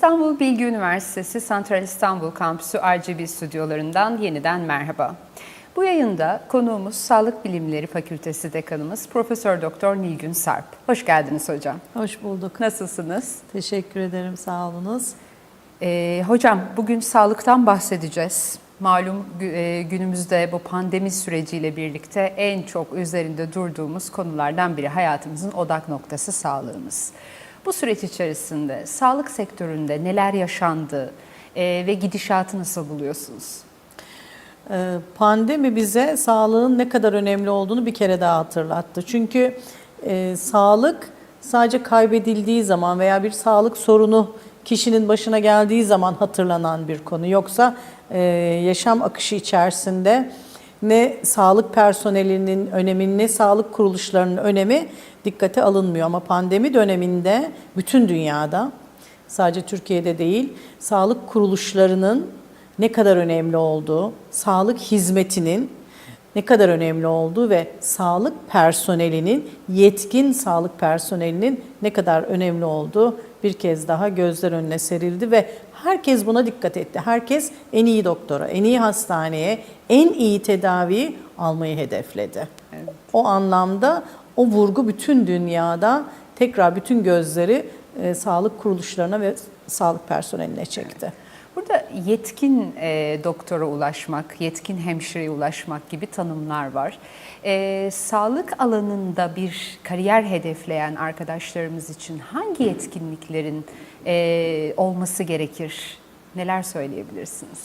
İstanbul Bilgi Üniversitesi Santral İstanbul Kampüsü RGB stüdyolarından yeniden merhaba. Bu yayında konuğumuz Sağlık Bilimleri Fakültesi Dekanımız Profesör Doktor Nilgün Sarp. Hoş geldiniz hocam. Hoş bulduk. Nasılsınız? Teşekkür ederim. Sağ olunuz. Ee, hocam bugün sağlıktan bahsedeceğiz. Malum e, günümüzde bu pandemi süreciyle birlikte en çok üzerinde durduğumuz konulardan biri hayatımızın odak noktası sağlığımız. Bu süreç içerisinde sağlık sektöründe neler yaşandı e, ve gidişatı nasıl buluyorsunuz? Ee, Pandemi bize sağlığın ne kadar önemli olduğunu bir kere daha hatırlattı. Çünkü e, sağlık sadece kaybedildiği zaman veya bir sağlık sorunu kişinin başına geldiği zaman hatırlanan bir konu. Yoksa e, yaşam akışı içerisinde ne sağlık personelinin önemi ne sağlık kuruluşlarının önemi dikkate alınmıyor. Ama pandemi döneminde bütün dünyada sadece Türkiye'de değil sağlık kuruluşlarının ne kadar önemli olduğu, sağlık hizmetinin ne kadar önemli olduğu ve sağlık personelinin, yetkin sağlık personelinin ne kadar önemli olduğu bir kez daha gözler önüne serildi ve herkes buna dikkat etti. Herkes en iyi doktora, en iyi hastaneye, en iyi tedaviyi almayı hedefledi. O anlamda o vurgu bütün dünyada tekrar bütün gözleri e, sağlık kuruluşlarına ve sağlık personeline çekti. Burada yetkin e, doktora ulaşmak, yetkin hemşireye ulaşmak gibi tanımlar var. E, sağlık alanında bir kariyer hedefleyen arkadaşlarımız için hangi yetkinliklerin e, olması gerekir? Neler söyleyebilirsiniz?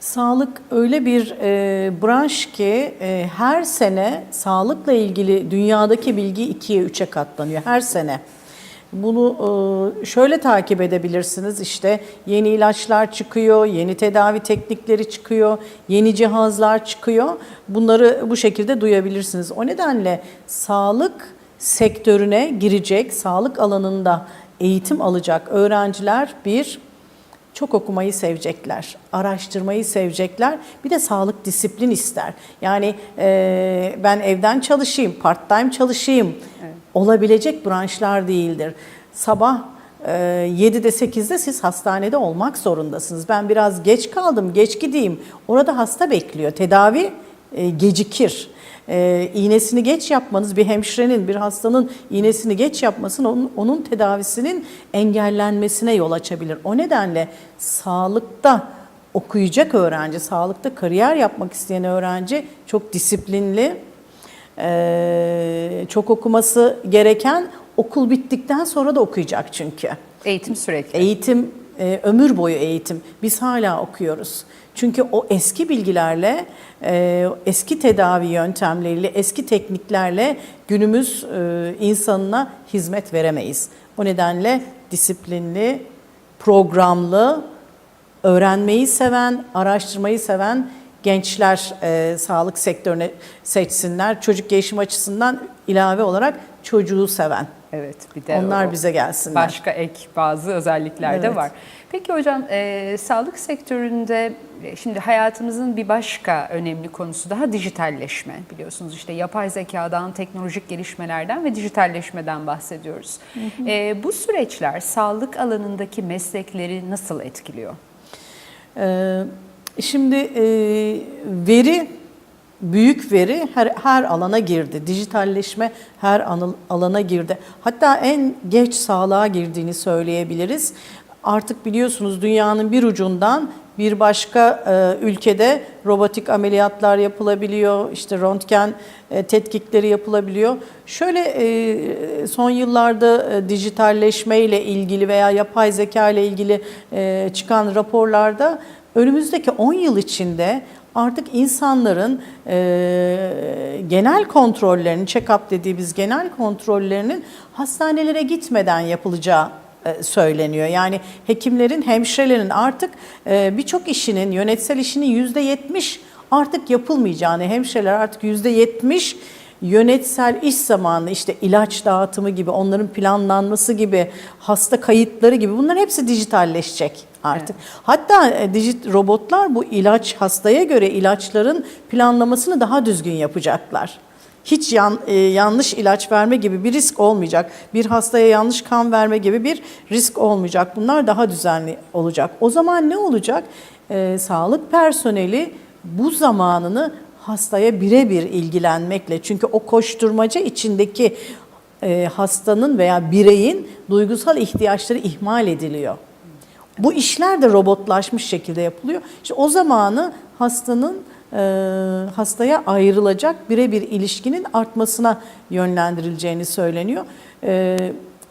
Sağlık öyle bir e, branş ki e, her sene sağlıkla ilgili dünyadaki bilgi ikiye üçe katlanıyor her sene. Bunu e, şöyle takip edebilirsiniz işte yeni ilaçlar çıkıyor, yeni tedavi teknikleri çıkıyor, yeni cihazlar çıkıyor. Bunları bu şekilde duyabilirsiniz. O nedenle sağlık sektörüne girecek, sağlık alanında eğitim alacak öğrenciler bir çok okumayı sevecekler, araştırmayı sevecekler. Bir de sağlık disiplin ister. Yani e, ben evden çalışayım, part time çalışayım olabilecek branşlar değildir. Sabah e, 7'de 8'de siz hastanede olmak zorundasınız. Ben biraz geç kaldım, geç gideyim. Orada hasta bekliyor. Tedavi e, gecikir. E, iğnesini geç yapmanız bir hemşirenin, bir hastanın iğnesini geç yapmasının onun, onun tedavisinin engellenmesine yol açabilir. O nedenle sağlıkta okuyacak öğrenci, sağlıkta kariyer yapmak isteyen öğrenci çok disiplinli, e, çok okuması gereken okul bittikten sonra da okuyacak çünkü. Eğitim sürekli. Eğitim, e, ömür boyu eğitim. Biz hala okuyoruz. Çünkü o eski bilgilerle, e, eski tedavi yöntemleriyle, eski tekniklerle günümüz e, insanına hizmet veremeyiz. O nedenle disiplinli, programlı, öğrenmeyi seven, araştırmayı seven gençler e, sağlık sektörüne seçsinler. Çocuk gelişim açısından ilave olarak çocuğu seven. Evet, bir de Onlar o bize gelsinler. Başka ek bazı özellikler de Evet. var. Peki hocam, e, sağlık sektöründe e, şimdi hayatımızın bir başka önemli konusu daha dijitalleşme. Biliyorsunuz işte yapay zekadan, teknolojik gelişmelerden ve dijitalleşmeden bahsediyoruz. E, bu süreçler sağlık alanındaki meslekleri nasıl etkiliyor? Ee, Şimdi e, veri, büyük veri her, her alana girdi. Dijitalleşme her alana girdi. Hatta en geç sağlığa girdiğini söyleyebiliriz. Artık biliyorsunuz dünyanın bir ucundan bir başka e, ülkede robotik ameliyatlar yapılabiliyor, işte röntgen e, tetkikleri yapılabiliyor. Şöyle e, son yıllarda e, dijitalleşme ile ilgili veya yapay zeka ile ilgili e, çıkan raporlarda önümüzdeki 10 yıl içinde artık insanların e, genel kontrollerinin, check-up dediğimiz genel kontrollerinin hastanelere gitmeden yapılacağı e, söyleniyor. Yani hekimlerin, hemşirelerin artık e, birçok işinin, yönetsel işinin yüzde yetmiş artık yapılmayacağını, hemşireler artık yüzde yetmiş yönetsel iş zamanı işte ilaç dağıtımı gibi, onların planlanması gibi, hasta kayıtları gibi bunların hepsi dijitalleşecek artık. Hatta e, dijit robotlar bu ilaç hastaya göre ilaçların planlamasını daha düzgün yapacaklar. hiç yan, e, yanlış ilaç verme gibi bir risk olmayacak. Bir hastaya yanlış kan verme gibi bir risk olmayacak. Bunlar daha düzenli olacak. O zaman ne olacak? E, sağlık personeli bu zamanını hastaya birebir ilgilenmekle çünkü o koşturmaca içindeki e, hastanın veya bireyin duygusal ihtiyaçları ihmal ediliyor. Bu işler de robotlaşmış şekilde yapılıyor. İşte o zamanı hastanın e, hastaya ayrılacak birebir ilişkinin artmasına yönlendirileceğini söyleniyor. E,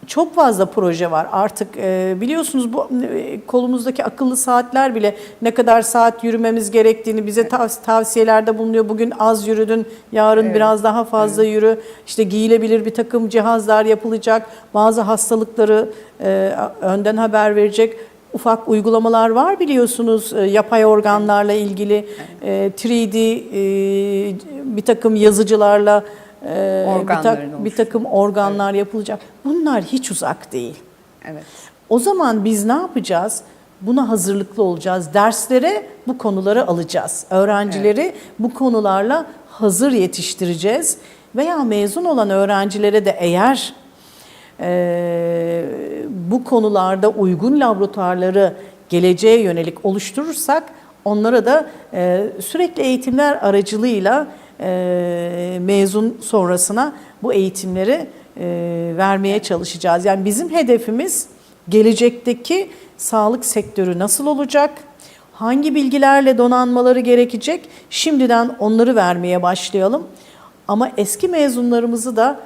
çok fazla proje var artık e, biliyorsunuz bu kolumuzdaki akıllı saatler bile ne kadar saat yürümemiz gerektiğini bize tav- tavsiyelerde bulunuyor. Bugün az yürüdün, yarın Evet. biraz daha fazla yürü. İşte giyilebilir bir takım cihazlar yapılacak. Bazı hastalıkları önden haber verecek ufak uygulamalar var biliyorsunuz e, yapay organlarla ilgili e, 3D e, bir takım yazıcılarla e, bir, tak- bir takım organlar yapılacak. Bunlar hiç uzak değil. Evet. O zaman biz ne yapacağız? Buna hazırlıklı olacağız. Derslere bu konuları alacağız. Öğrencileri bu konularla hazır yetiştireceğiz. Veya mezun olan öğrencilere de eğer e, bu konularda uygun laboratuvarları geleceğe yönelik oluşturursak onlara da e, sürekli eğitimler aracılığıyla e, mezun sonrasına bu eğitimleri e, vermeye çalışacağız. Yani bizim hedefimiz gelecekteki sağlık sektörü nasıl olacak? Hangi bilgilerle donanmaları gerekecek? Şimdiden onları vermeye başlayalım. Ama eski mezunlarımızı da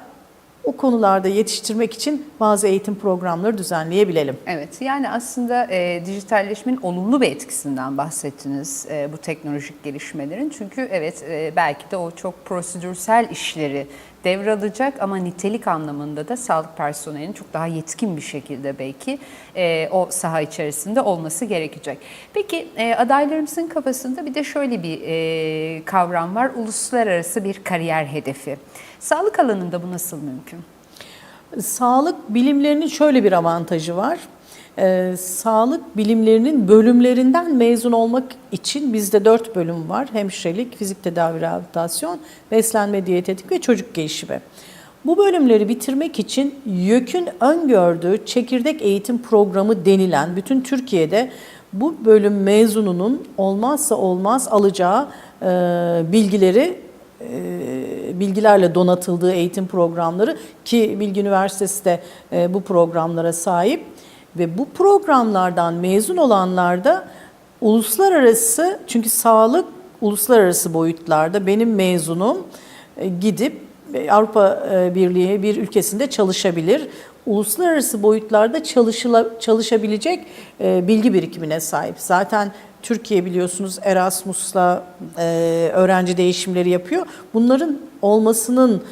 o konularda yetiştirmek için bazı eğitim programları düzenleyebilelim. Evet, yani aslında e, dijitalleşmenin olumlu bir etkisinden bahsettiniz e, bu teknolojik gelişmelerin. Çünkü evet e, belki de o çok prosedürsel işleri devralacak ama nitelik anlamında da sağlık personelinin çok daha yetkin bir şekilde belki e, o saha içerisinde olması gerekecek. Peki e, adaylarımızın kafasında bir de şöyle bir e, kavram var, uluslararası bir kariyer hedefi. Sağlık alanında bu nasıl mümkün? Sağlık bilimlerinin şöyle bir avantajı var. Ee, sağlık bilimlerinin bölümlerinden mezun olmak için bizde dört bölüm var. Hemşirelik, fizik tedavi rehabilitasyon, beslenme diyetetik ve çocuk gelişimi. Bu bölümleri bitirmek için YÖK'ün öngördüğü çekirdek eğitim programı denilen bütün Türkiye'de bu bölüm mezununun olmazsa olmaz alacağı e, bilgileri e, bilgilerle donatıldığı eğitim programları ki Bilgi Üniversitesi de e, bu programlara sahip ve bu programlardan mezun olanlar da uluslararası çünkü sağlık uluslararası boyutlarda benim mezunum e, gidip e, Avrupa e, Birliği bir ülkesinde çalışabilir. Uluslararası boyutlarda çalışıla, çalışabilecek bilgi birikimine sahip. Zaten Türkiye biliyorsunuz Erasmus'la öğrenci değişimleri yapıyor. Bunların olmasının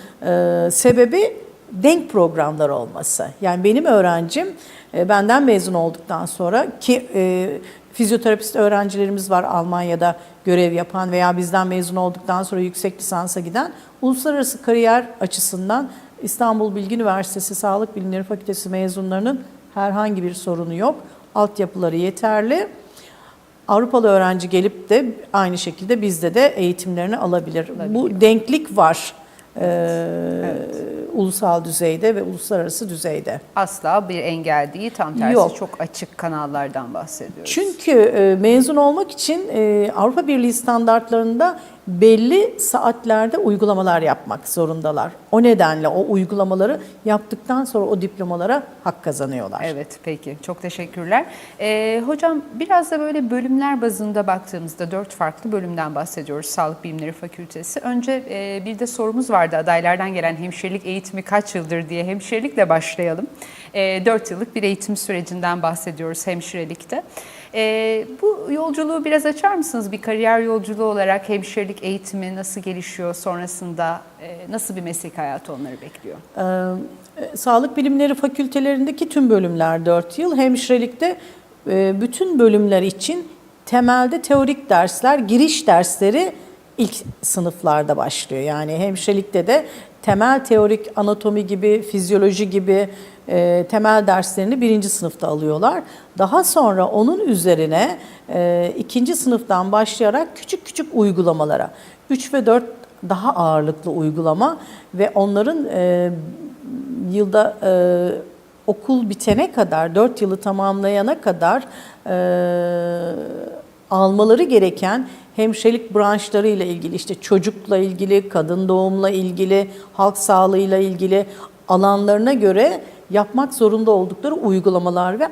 sebebi denk programlar olması. Yani benim öğrencim e, benden mezun olduktan sonra ki e, fizyoterapist öğrencilerimiz var Almanya'da görev yapan veya bizden mezun olduktan sonra yüksek lisansa giden uluslararası kariyer açısından İstanbul Bilgi Üniversitesi Sağlık Bilimleri Fakültesi mezunlarının herhangi bir sorunu yok. Altyapıları yeterli. Avrupalı öğrenci gelip de aynı şekilde bizde de eğitimlerini alabilir. Bu denklik var e, ulusal düzeyde ve uluslararası düzeyde. Asla bir engel değil, tam tersi Yok. çok açık kanallardan bahsediyoruz. Çünkü e, mezun olmak için e, Avrupa Birliği standartlarında belli saatlerde uygulamalar yapmak zorundalar. O nedenle o uygulamaları yaptıktan sonra o diplomalara hak kazanıyorlar. Evet peki çok teşekkürler. Ee, hocam biraz da böyle bölümler bazında baktığımızda dört farklı bölümden bahsediyoruz Sağlık Bilimleri Fakültesi. Önce e, bir de sorumuz vardı adaylardan gelen hemşirelik eğitimi kaç yıldır diye hemşirelikle başlayalım. E, 4 yıllık bir eğitim sürecinden bahsediyoruz hemşirelikte. E, bu yolculuğu biraz açar mısınız? Bir kariyer yolculuğu olarak hemşirelik eğitimi nasıl gelişiyor sonrasında e, nasıl bir meslek hayatı onları bekliyor? Ee, Sağlık Bilimleri Fakültelerindeki tüm bölümler 4 yıl. Hemşirelikte e, bütün bölümler için temelde teorik dersler, giriş dersleri ilk sınıflarda başlıyor. Yani hemşirelikte de temel teorik anatomi gibi, fizyoloji gibi e, temel derslerini birinci sınıfta alıyorlar. Daha sonra onun üzerine e, ikinci sınıftan başlayarak küçük küçük uygulamalara, 3 ve 4 daha ağırlıklı uygulama ve onların e, yılda e, okul bitene kadar, 4 yılı tamamlayana kadar e, almaları gereken hemşirelik branşları ile ilgili işte çocukla ilgili, kadın doğumla ilgili, halk sağlığıyla ilgili alanlarına göre yapmak zorunda oldukları uygulamalar ve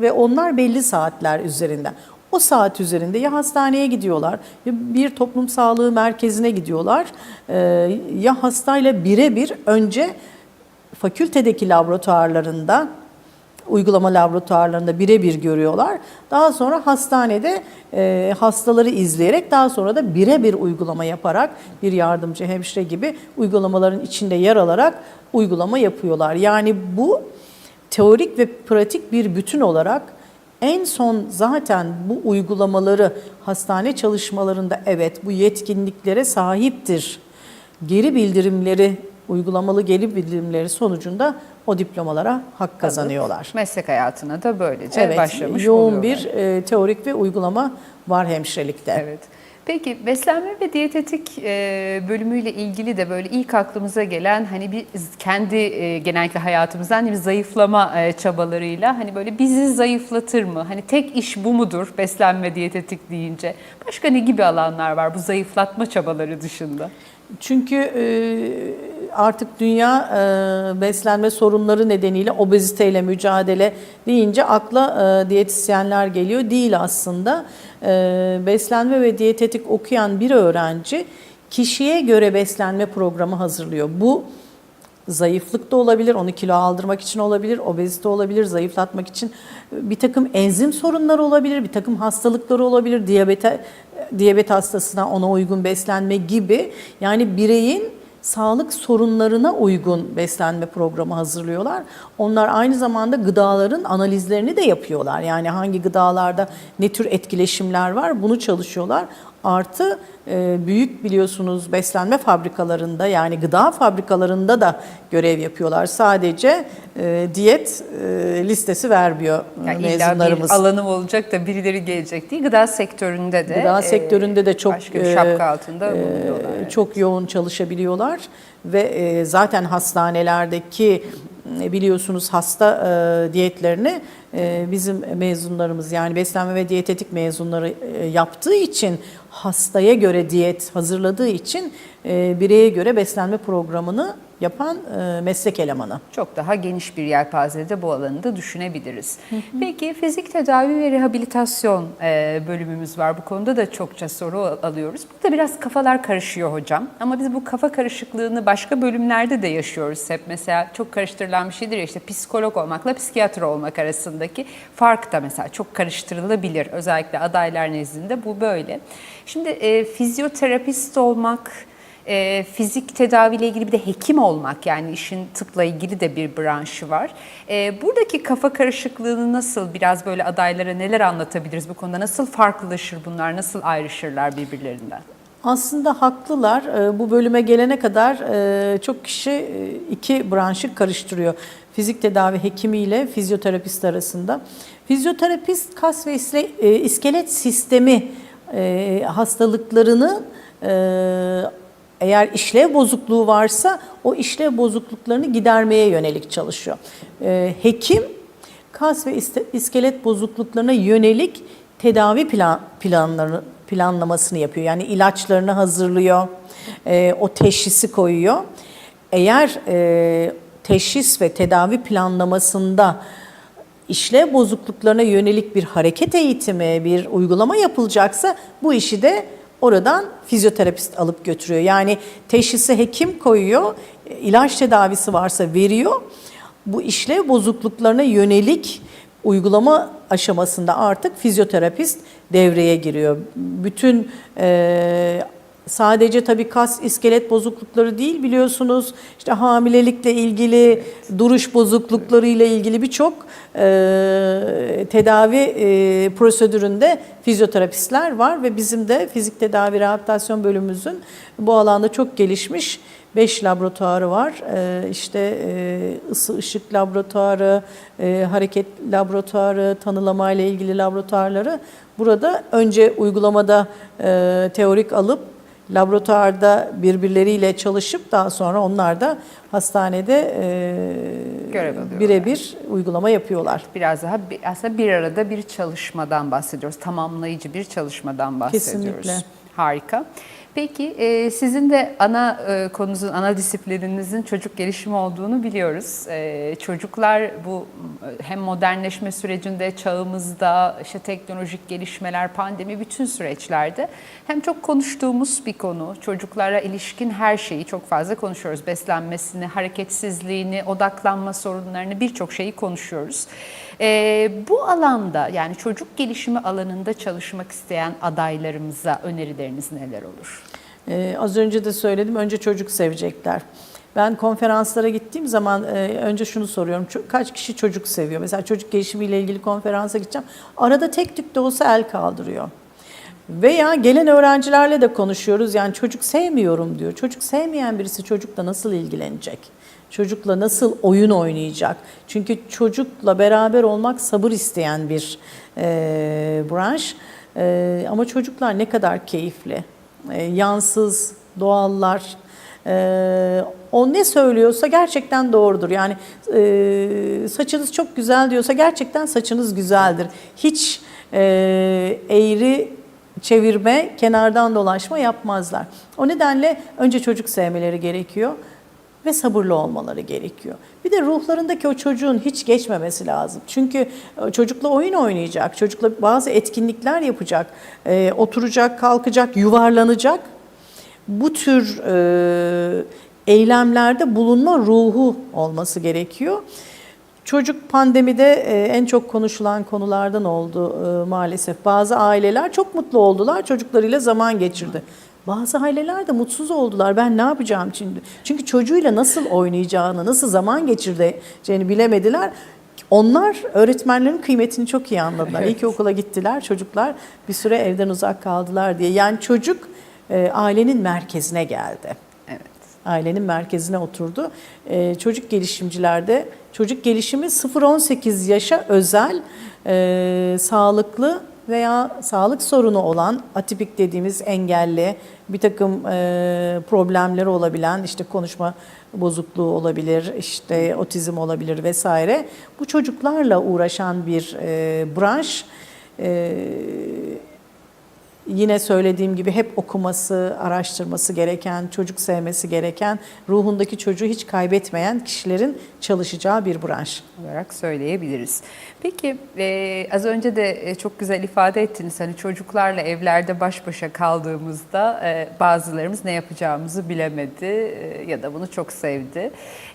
ve onlar belli saatler üzerinden. O saat üzerinde ya hastaneye gidiyorlar ya bir toplum sağlığı merkezine gidiyorlar e, ya hastayla birebir önce fakültedeki laboratuvarlarında uygulama laboratuvarlarında birebir görüyorlar. Daha sonra hastanede e, hastaları izleyerek daha sonra da birebir uygulama yaparak bir yardımcı hemşire gibi uygulamaların içinde yer alarak uygulama yapıyorlar. Yani bu teorik ve pratik bir bütün olarak en son zaten bu uygulamaları hastane çalışmalarında evet bu yetkinliklere sahiptir. Geri bildirimleri, uygulamalı geri bildirimleri sonucunda o diplomalara hak kazanıyorlar. Meslek hayatına da böylece Evet, başlamış yoğun oluyorlar. bir e, teorik ve uygulama var hemşirelikte. Evet. Peki beslenme ve diyetetik e, bölümüyle ilgili de böyle ilk aklımıza gelen hani bir kendi e, genellikle hayatımızdan bir zayıflama e, çabalarıyla hani böyle bizi zayıflatır mı? Hani tek iş bu mudur beslenme diyetetik deyince? Başka ne gibi alanlar var bu zayıflatma çabaları dışında? Çünkü e, artık dünya e, beslenme sorunları nedeniyle obeziteyle mücadele deyince akla e, diyetisyenler geliyor. Değil aslında. E, beslenme ve diyetetik okuyan bir öğrenci kişiye göre beslenme programı hazırlıyor. Bu zayıflık da olabilir, onu kilo aldırmak için olabilir, obezite olabilir, zayıflatmak için bir takım enzim sorunları olabilir, bir takım hastalıkları olabilir, diyabete, diyabet hastasına ona uygun beslenme gibi. Yani bireyin sağlık sorunlarına uygun beslenme programı hazırlıyorlar. Onlar aynı zamanda gıdaların analizlerini de yapıyorlar. Yani hangi gıdalarda ne tür etkileşimler var bunu çalışıyorlar. Artı e, büyük biliyorsunuz beslenme fabrikalarında yani gıda fabrikalarında da görev yapıyorlar. Sadece e, diyet e, listesi vermiyor Yani illa bir mezunlarımız. alanım olacak da birileri gelecek değil. Gıda sektöründe de Gıda e, sektöründe de çok başka bir şapka altında e, bulunuyorlar. evet. çok yoğun çalışabiliyorlar ve e, zaten hastanelerdeki biliyorsunuz hasta e, diyetlerini e, bizim mezunlarımız yani beslenme ve diyetetik mezunları e, yaptığı için hastaya göre diyet hazırladığı için e, bireye göre beslenme programını yapan e, meslek elemanı. Çok daha geniş bir yelpazede bu alanı da düşünebiliriz. Peki fizik tedavi ve rehabilitasyon e, bölümümüz var. Bu konuda da çokça soru alıyoruz. Burada biraz kafalar karışıyor hocam. Ama biz bu kafa karışıklığını başka bölümlerde de yaşıyoruz hep. Mesela çok karıştırılan bir şeydir ya işte psikolog olmakla psikiyatr olmak arasındaki fark da mesela çok karıştırılabilir. Özellikle adaylar nezdinde bu böyle. Şimdi e, fizyoterapist olmak, e, fizik tedaviyle ilgili bir de hekim olmak yani işin tıpla ilgili de bir branşı var. E, buradaki kafa karışıklığını nasıl biraz böyle adaylara neler anlatabiliriz bu konuda? Nasıl farklılaşır bunlar? Nasıl ayrışırlar birbirlerinden? Aslında haklılar. Ee, Bu bölüme gelene kadar e, çok kişi e, iki branşı karıştırıyor. Fizik tedavi hekimi ile fizyoterapist arasında. Fizyoterapist kas ve e, iskelet sistemi hastalıklarını eğer işlev bozukluğu varsa o işlev bozukluklarını gidermeye yönelik çalışıyor. E, Hekim kas ve iskelet bozukluklarına yönelik tedavi plan, planlarını planlamasını yapıyor. Yani ilaçlarını hazırlıyor, e, o teşhisi koyuyor. Eğer e, teşhis ve tedavi planlamasında işlev bozukluklarına yönelik bir hareket eğitimi, bir uygulama yapılacaksa bu işi de oradan fizyoterapist alıp götürüyor. Yani teşhisi hekim koyuyor, ilaç tedavisi varsa veriyor. Bu işlev bozukluklarına yönelik uygulama aşamasında artık fizyoterapist devreye giriyor. Bütün e, sadece tabii kas iskelet bozuklukları değil biliyorsunuz işte hamilelikle ilgili duruş bozuklukları ile ilgili birçok e, tedavi e, prosedüründe fizyoterapistler var ve bizim de fizik tedavi rehabilitasyon bölümümüzün bu alanda çok gelişmiş 5 laboratuvarı var. Ee, işte e, ısı ışık laboratuvarı, e, hareket laboratuvarı, tanılama ile ilgili laboratuvarları. Burada önce uygulamada e, teorik alıp laboratuvarda birbirleriyle çalışıp daha sonra onlar da hastanede e, birebir uygulama yapıyorlar. Biraz daha aslında bir arada bir çalışmadan bahsediyoruz. Tamamlayıcı bir çalışmadan bahsediyoruz. Kesinlikle. Harika. Peki e, sizin de ana e, konunuzun, ana disiplininizin çocuk gelişimi olduğunu biliyoruz. E, çocuklar bu hem modernleşme sürecinde, çağımızda, işte teknolojik gelişmeler, pandemi bütün süreçlerde hem çok konuştuğumuz bir konu. Çocuklara ilişkin her şeyi çok fazla konuşuyoruz. Beslenmesini, hareketsizliğini, odaklanma sorunlarını birçok şeyi konuşuyoruz. Bu alanda yani çocuk gelişimi alanında çalışmak isteyen adaylarımıza önerileriniz neler olur? Ee, az önce de söyledim, önce çocuk sevecekler. Ben konferanslara gittiğim zaman e, önce şunu soruyorum, kaç kişi çocuk seviyor? Mesela çocuk gelişimiyle ilgili konferansa gideceğim, arada tek tük de olsa el kaldırıyor. Veya gelen öğrencilerle de konuşuyoruz, yani çocuk sevmiyorum diyor. Çocuk sevmeyen birisi çocukla nasıl ilgilenecek? Çocukla nasıl oyun oynayacak? Çünkü çocukla beraber olmak sabır isteyen bir e, branş. E, ama çocuklar ne kadar keyifli, e, yansız, doğallar. E, o ne söylüyorsa gerçekten doğrudur. Yani e, saçınız çok güzel diyorsa gerçekten saçınız güzeldir. Hiç e, eğri çevirme, kenardan dolaşma yapmazlar. O nedenle önce çocuk sevmeleri gerekiyor ve sabırlı olmaları gerekiyor. Bir de ruhlarındaki o çocuğun hiç geçmemesi lazım. Çünkü e, çocukla oyun oynayacak, çocukla bazı etkinlikler yapacak, e, oturacak, kalkacak, yuvarlanacak. Bu tür e, eylemlerde bulunma ruhu olması gerekiyor. Çocuk pandemide e, en çok konuşulan konulardan oldu e, maalesef. Bazı aileler çok mutlu oldular, çocuklarıyla zaman geçirdi. Bazı aileler de mutsuz oldular. Ben ne yapacağım şimdi? Çünkü çocuğuyla nasıl oynayacağını, nasıl zaman geçireceğini bilemediler. Onlar öğretmenlerin kıymetini çok iyi anladılar. İyi ki okula gittiler. Çocuklar bir süre evden uzak kaldılar diye. Yani çocuk e, ailenin merkezine geldi Evet. ailenin merkezine oturdu. Ee, çocuk gelişimcilerde çocuk gelişimi 0-18 yaşa özel e, sağlıklı veya sağlık sorunu olan atipik dediğimiz engelli bir takım e, problemleri olabilen işte konuşma bozukluğu olabilir, işte otizm olabilir vesaire. Bu çocuklarla uğraşan bir e, branş. E, yine söylediğim gibi hep okuması, araştırması gereken, çocuk sevmesi gereken, ruhundaki çocuğu hiç kaybetmeyen kişilerin çalışacağı bir branş. olarak söyleyebiliriz. Peki e, az önce de e, çok güzel ifade ettiniz hani çocuklarla evlerde baş başa kaldığımızda e, bazılarımız ne yapacağımızı bilemedi e, ya da bunu çok sevdi.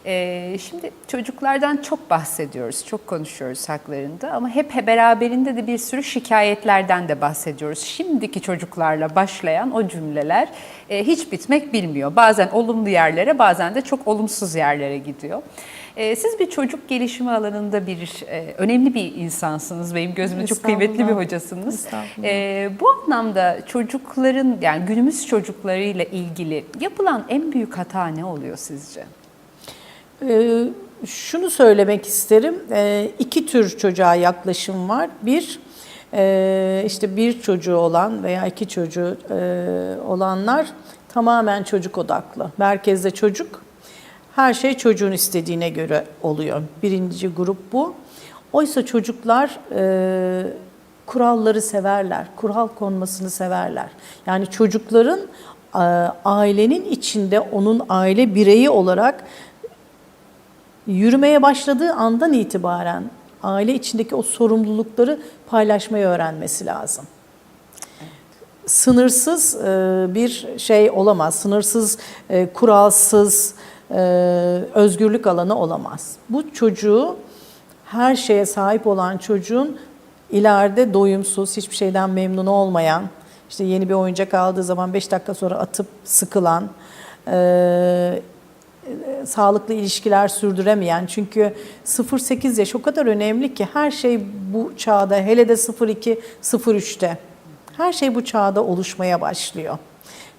E, şimdi çocuklardan çok bahsediyoruz, çok konuşuyoruz haklarında ama hep he- beraberinde de bir sürü şikayetlerden de bahsediyoruz. Şimdiki çocuklarla başlayan o cümleler e, hiç bitmek bilmiyor. Bazen olumlu yerlere bazen de çok olumsuz yerlere gidiyor. Ee, Siz bir çocuk gelişimi alanında bir e, önemli bir insansınız. Benim gözümde çok kıymetli bir hocasınız. Ee, bu anlamda çocukların yani günümüz çocuklarıyla ilgili yapılan en büyük hata ne oluyor sizce? Ee, şunu söylemek isterim. Ee, iki tür çocuğa yaklaşım var. Bir, e, işte bir çocuğu olan veya iki çocuğu e, olanlar tamamen çocuk odaklı. Merkezde çocuk, her şey çocuğun istediğine göre oluyor. Birinci grup bu. Oysa çocuklar e, kuralları severler, kural konmasını severler. Yani çocukların e, ailenin içinde onun aile bireyi olarak yürümeye başladığı andan itibaren aile içindeki o sorumlulukları paylaşmayı öğrenmesi lazım. Sınırsız e, bir şey olamaz, sınırsız, e, kuralsız, e, özgürlük alanı olamaz. Bu çocuğu her şeye sahip olan çocuğun ileride doyumsuz, hiçbir şeyden memnun olmayan, işte yeni bir oyuncak aldığı zaman 5 dakika sonra atıp sıkılan, sağlıklı ilişkiler sürdüremeyen çünkü 0-8 yaş o kadar önemli ki her şey bu çağda hele de 0-2 0-3'te her şey bu çağda oluşmaya başlıyor.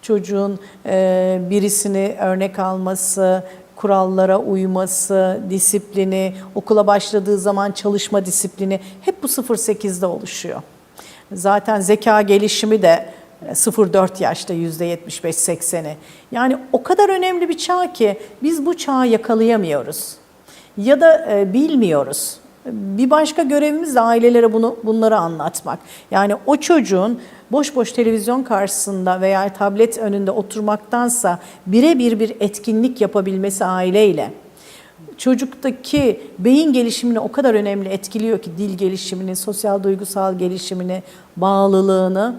Çocuğun e, birisini örnek alması, kurallara uyması, disiplini, okula başladığı zaman çalışma disiplini hep bu 0-8'de oluşuyor. Zaten zeka gelişimi de 0-4 yaşta %75-80'i. Yani o kadar önemli bir çağ ki biz bu çağı yakalayamıyoruz. Ya da e, bilmiyoruz. Bir başka görevimiz de ailelere bunu bunları anlatmak. Yani o çocuğun boş boş televizyon karşısında veya tablet önünde oturmaktansa birebir bir etkinlik yapabilmesi aileyle çocuktaki beyin gelişimini o kadar önemli etkiliyor ki dil gelişimini, sosyal duygusal gelişimini, bağlılığını.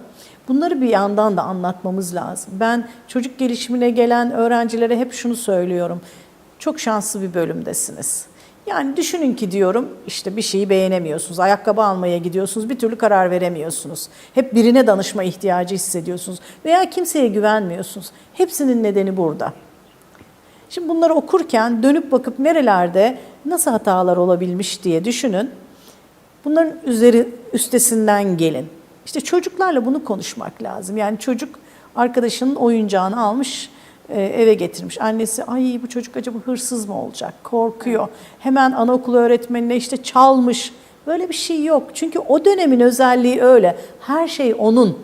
Bunları bir yandan da anlatmamız lazım. Ben çocuk gelişimine gelen öğrencilere hep şunu söylüyorum. Çok şanslı bir bölümdesiniz. Yani düşünün ki diyorum işte bir şeyi beğenemiyorsunuz. Ayakkabı almaya gidiyorsunuz bir türlü karar veremiyorsunuz. Hep birine danışma ihtiyacı hissediyorsunuz. Veya kimseye güvenmiyorsunuz. Hepsinin nedeni burada. Şimdi bunları okurken dönüp bakıp nerelerde nasıl hatalar olabilmiş diye düşünün. Bunların üzeri üstesinden gelin. İşte çocuklarla bunu konuşmak lazım. Yani çocuk arkadaşının oyuncağını almış e, eve getirmiş. Annesi ay bu çocuk acaba hırsız mı olacak? Korkuyor. Hemen anaokulu öğretmenine işte çalmış. Böyle bir şey yok. Çünkü o dönemin özelliği öyle. Her şey onun.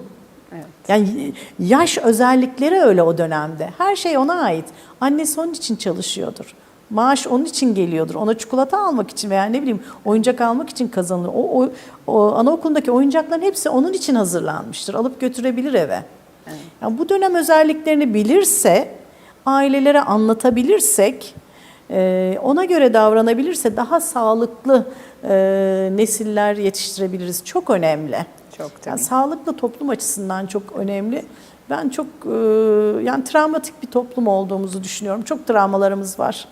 Yani yaş özellikleri öyle o dönemde. Her şey ona ait. Annesi onun için çalışıyordur. Maaş onun için geliyordur. Ona çikolata almak için veya ne bileyim oyuncak almak için kazanılır. O, o, o anaokulundaki oyuncakların hepsi onun için hazırlanmıştır. Alıp götürebilir eve. Yani bu dönem özelliklerini bilirse, ailelere anlatabilirsek, e, ona göre davranabilirse daha sağlıklı e, nesiller yetiştirebiliriz. Çok önemli. Çok. Yani sağlıklı toplum açısından çok önemli. Ben çok e, yani travmatik bir toplum olduğumuzu düşünüyorum. Çok travmalarımız var.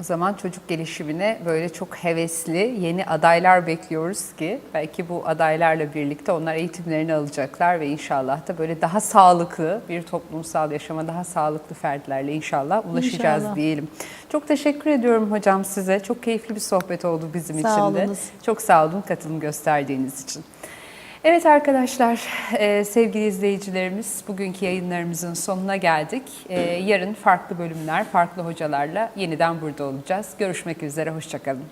O zaman çocuk gelişimine böyle çok hevesli yeni adaylar bekliyoruz ki belki bu adaylarla birlikte onlar eğitimlerini alacaklar ve inşallah da böyle daha sağlıklı bir toplumsal yaşama, daha sağlıklı fertlerle inşallah ulaşacağız İnşallah. diyelim. Çok teşekkür ediyorum hocam size. Çok keyifli bir sohbet oldu bizim Sağ için de. olunuz. Çok sağ olun katılım gösterdiğiniz için. Evet arkadaşlar, e, sevgili izleyicilerimiz, bugünkü yayınlarımızın sonuna geldik. E, yarın farklı bölümler, farklı hocalarla yeniden burada olacağız. Görüşmek üzere, hoşçakalın.